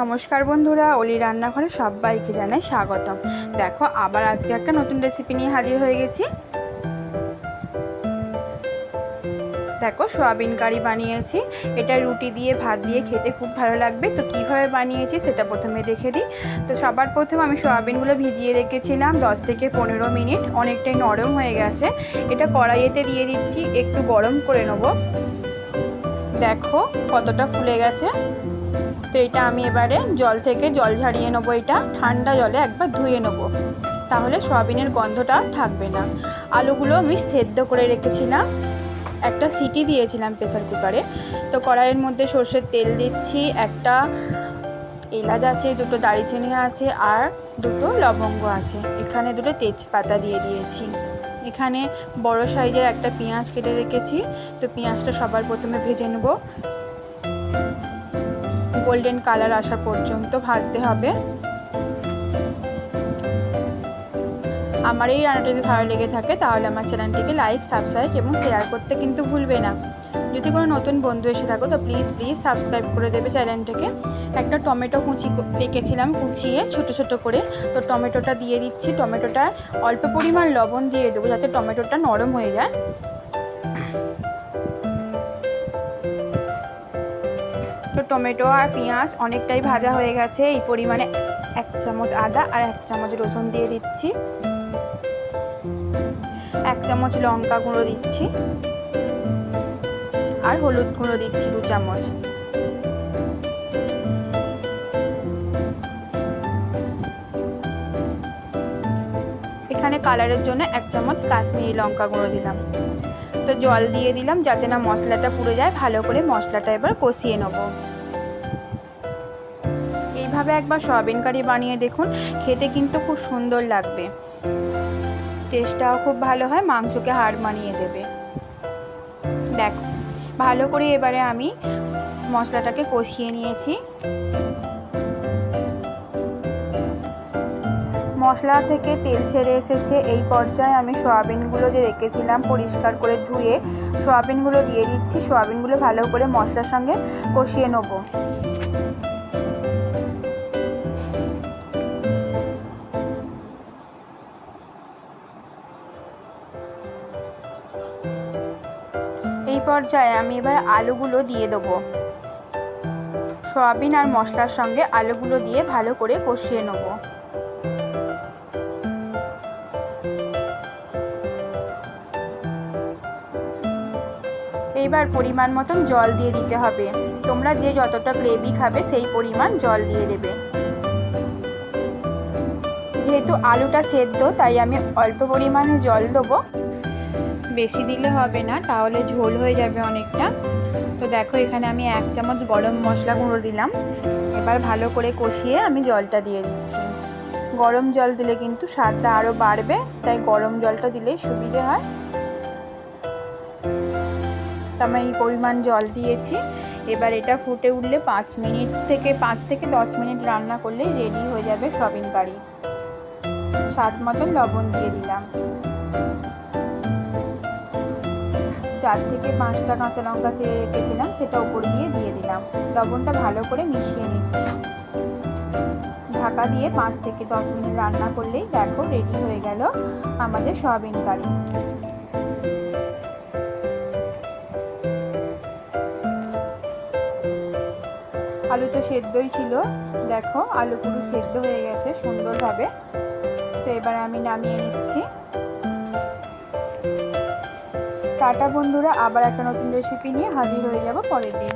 নমস্কার বন্ধুরা, অলি রান্নাঘরে সবাইকে জানাই স্বাগতম। দেখো, আবার আজকে একটা নতুন রেসিপি নিয়ে হাজির হয়ে গেছি। দেখো, সয়াবিন কারি বানিয়েছি। এটা রুটি দিয়ে, ভাত দিয়ে খেতে খুব ভালো লাগবে। তো কীভাবে বানিয়েছি সেটা প্রথমে দেখে দিই। তো সবার প্রথম আমি সয়াবিনগুলো ভিজিয়ে রেখেছিলাম দশ থেকে পনেরো মিনিট। অনেকটাই নরম হয়ে গেছে। এটা কড়াইয়েতে দিয়ে দিচ্ছি, একটু গরম করে নেব। দেখো কতটা ফুলে গেছে। তো এটা আমি এবারে জল থেকে জল ঝাড়িয়ে নেব এটা, ঠান্ডা জলে একবার ধুয়ে নেব। তাহলে সয়াবিনের গন্ধটা থাকবে না। আলুগুলো আমি সেদ্ধ করে রেখেছিলাম। একটা সিটি দিয়েছিলাম প্রেসার কুকারে। তো কড়াইয়ের মধ্যে সর্ষের তেল দিচ্ছি, একটা এলাচ আছে, দুটো দারচিনি আছে, আর দুটো লবঙ্গ আছে। এখানে দুটো তেজপাতা দিয়ে দিয়েছি। এখানে বড় সাইজের একটা পেঁয়াজ কেটে রেখেছি। তো পেঁয়াজটা সবার প্রথমে ভেজে নেব। গোল্ডেন কালার আসা পর্যন্ত ভাজতে হবে। আমার এই রান্নাটা যদি ভালো লেগে থাকে, তাহলে আমার চ্যানেলটিকে লাইক সাবস্ক্রাইব এবং শেয়ার করতে কিন্তু ভুলবে না। যদি কোনো নতুন বন্ধু এসে থাকো, তো প্লিজ প্লিজ সাবস্ক্রাইব করে দেবে চ্যানেলটাকে। একটা টমেটো কুচি রেখেছিলাম কুচিয়ে ছোট ছোট করে। তো টমেটোটা দিয়ে দিচ্ছি। টমেটোটা অল্প পরিমাণ লবণ দিয়ে দেবো যাতে টমেটোটা নরম হয়ে যায়। তো টমেটো আর পেঁয়াজ অনেকটাই ভাজা হয়ে গেছে। এই পরিমাণে এক চামচ আদা আর এক চামচ রসুন দিয়ে দিচ্ছি। এক চামচ লঙ্কা গুঁড়ো দিচ্ছি। আর হলুদ গুঁড়ো দিচ্ছি দু চামচ। এখানে কালারের জন্য এক চামচ কাশ্মীরি লঙ্কা গুঁড়ো দিলাম। তো জল দিয়ে দিলাম যাতে না মশলাটা পুড়ে যায়। ভালো করে মশলাটা এবার কষিয়ে নেব। এইভাবে একবার সয়াবিন কারি বানিয়ে দেখুন, খেতে কিন্তু খুব সুন্দর লাগবে। টেস্টটাও খুব ভালো হয়, মাংসকে হাড় মানিয়ে দেবে। দেখো, ভালো করে এবারে আমি মশলাটাকে কষিয়ে নিয়েছি। মশলা থেকে তেল ছেড়ে এসেছে। এই পর্যায়ে আমি সয়াবিনগুলো যে রেখেছিলাম পরিষ্কার করে ধুয়ে, সয়াবিনগুলো দিয়ে দিচ্ছি। সয়াবিনগুলো ভালো করে মশলার সঙ্গে কষিয়ে নেব। এই পর্যায়ে আমি এবার আলুগুলো দিয়ে দেবো। সয়াবিন আর মশলার সঙ্গে আলুগুলো দিয়ে ভালো করে কষিয়ে নেব। এইবার পরিমাণ মতন জল দিয়ে দিতে হবে। তোমরা যে যতটা গ্রেভি খাবে, সেই পরিমাণ জল দিয়ে দেবে। যেহেতু আলুটা সেদ্ধ, তাই আমি অল্প পরিমাণে জল দেবো। বেশি দিলে হবে না, তাহলে ঝোল হয়ে যাবে অনেকটা। তো দেখো, এখানে আমি এক চামচ গরম মশলা গুঁড়ো দিলাম। এবার ভালো করে কষিয়ে আমি জলটা দিয়ে দিচ্ছি। গরম জল দিলে কিন্তু স্বাদটা আরও বাড়বে, তাই গরম জলটা দিলেই সুবিধে হয়। আমি পরিমাণ জল দিয়েছি। এবার এটা ফুটে উঠলে পাঁচ মিনিট থেকে পাঁচ থেকে দশ মিনিট রান্না করলেই রেডি হয়ে যাবে সবিন কারি। স্বাদ মতন লবণ দিয়ে দিলাম। চার থেকে পাঁচটা কাঁচা লঙ্কা ছেড়ে রেখেছিলাম, সেটা উপর দিয়ে দিয়ে দিলাম। লবণটা ভালো করে মিশিয়ে নিচ্ছি। ঢাকা দিয়ে পাঁচ থেকে দশ মিনিট রান্না করলেই দেখো রেডি হয়ে গেল আমাদের সয়াবিন কারি। আলু তো সেদ্ধই ছিল। দেখো আলু পুরো সেদ্ধ হয়ে গেছে সুন্দরভাবে। তো এবার আমি নামিয়ে নিচ্ছি। টাটা বন্ধুরা, আবার একটা নতুন রেসিপি নিয়ে হাজির হয়ে যাব পরের দিন।